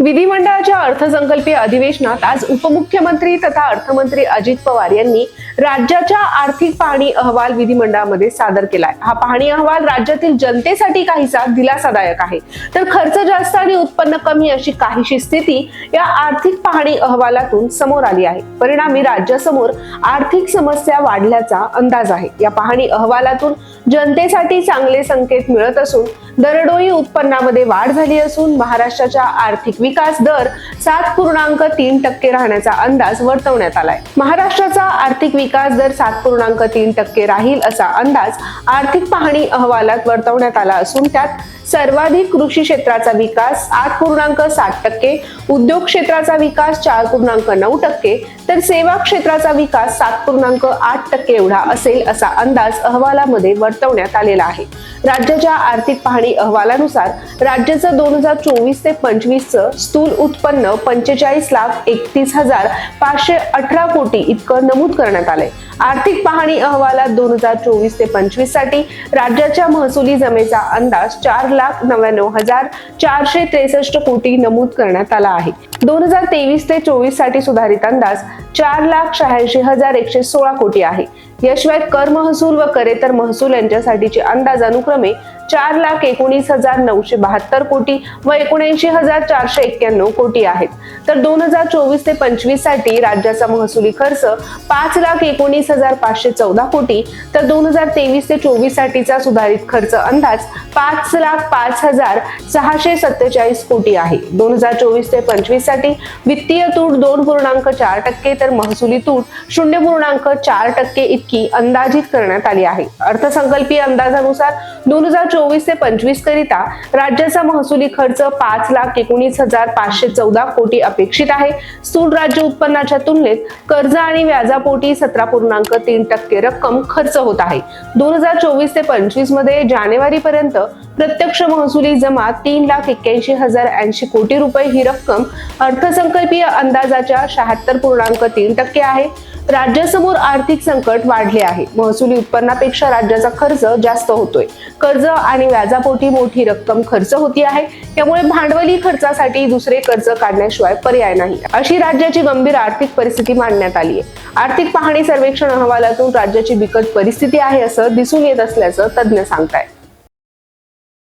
विधिमंडळाच्या अर्थसंकल्पीय अधिवेशनात आज उपमुख्यमंत्री तथा अर्थमंत्री अजित पवार यांनी राज्याच्या आर्थिक पाहणी अहवाल विधिमंडळामध्ये सादर केलाय. हा पाहणी अहवाल राज्यातील जनतेसाठी काहीसा दिलासादायक आहे. तर खर्च जास्त आणि उत्पन्न कमी अशी काहीशी स्थिती या आर्थिक पाहणी अहवालातून समोर आली आहे. परिणामी राज्यासमोर आर्थिक समस्या वाढल्याचा अंदाज आहे. या पाहणी अहवालातून जनतेसाठी चांगले संकेत मिळत असून दरडोई उत्पन्नामध्ये वाढ झाली असून महाराष्ट्राचा आर्थिक विकास दर सात पूर्णांक तीन टक्के राहण्याचा अंदाज वर्तवण्यात आलाय. महाराष्ट्राचा आर्थिक विकास विकास दर सात पूर्णांक तीन टक्के राहील असा अंदाज आर्थिक पाहणी अहवालात वर्तवण्यात आला असून त्यात सर्वाधिक कृषी क्षेत्राचा विकास आठ पूर्णांक सात टक्के उद्योग क्षेत्राचा विकास चार पूर्णांक नऊ टक्के तर सेवा क्षेत्राचा विकास सात पूर्णांक आठ टक्के एवढा असेल असा अंदाज अहवालामध्ये वर्तवण्यात आलेला आहे. राज्याच्या आर्थिक पाहणी अहवालानुसार राज्याचं दोन हजार चोवीस ते पंचवीसचं स्थूल उत्पन्न पंचेचाळीस लाख एकतीस हजार पाचशे अठरा कोटी इतकं नमूद करण्यात आलंय. आर्थिक पाहणी अहवालात दोन हजार चोवीस ते पंचवीससाठी राज्याच्या महसुली जमेचा अंदाज चार लाख नव्याण्णव हजार चारशे त्रेसष्ट कोटी नमूद करण्यात आला आहे. दोन हजार तेवीस ते चोवीससाठी सुधारित अंदाज चार लाख शहाऐंशी हजार एकशे सोळा कोटी आहे. याशिवाय कर महसूल व करेतर महसूल यांच्यासाठीचे अंदाज अनुक्रमे चार लाख एकोणीस हजार नऊशे बहात्तर कोटी व एकोणऐंशी हजार चारशे एक्क्याण्णव कोटी आहेत. तर दोन हजार चोवीस ते पंचवीससाठी राज्याचा महसुली खर्च पाच लाख एकोणीस हजार पाचशे चौदा कोटी. तर दोन हजार तेवीस ते चोवीस साठीचा सुधारित खर्च अंदाज पाच लाख पाच हजार सहाशे सत्तेचाळीस कोटी आहे. दोन हजार चोवीस ते पंचवीससाठी वित्तीय तूट दोन पूर्णांक चार टक्के तर महसुली तूट शून्य पूर्णांक चार टक्के इतकी अंदाजित करण्यात आली आहे. अर्थसंकल्पीय अंदाजानुसार दोन हजार चोवीस ते पंचवीस करिता राज्याचा महसुली खर्च पाच लाख एकोणीस हजार पाचशे चौदा कोटी अपेक्षित आहे. स्थूल राज्य उत्पन्नाच्या तुलनेत कर्ज आणि व्याजापोटी सतरा पूर्णांक तीन टक्के रक्कम खर्च होत आहे. दोन हजार चोवीस ते पंचवीसमध्ये जानेवारी पर्यंत प्रत्यक्ष महसुली जमा तीन लाख एक्क्याऐंशी हजार ऐंशी कोटी रुपये ही रक्कम अर्थसंकल्पीय अंदाजाच्या शहात्तर पूर्णांक तीन टक्के आहे. राज्यासमोर आर्थिक संकट वाढले आहे. महसुली उत्पन्नापेक्षा राज्याचा खर्च जास्त होतोय. कर्ज आणि व्याजापोटी मोठी रक्कम खर्च होती आहे. त्यामुळे भांडवली खर्चासाठी दुसरे कर्ज काढण्याशिवाय पर्याय नाही. अशी राज्याची गंभीर आर्थिक परिस्थिती मांडण्यात आली आहे. आर्थिक पाहणी सर्वेक्षण अहवालातून राज्याची बिकट परिस्थिती आहे असं दिसून येत असल्याचं तज्ज्ञ सांगतायत.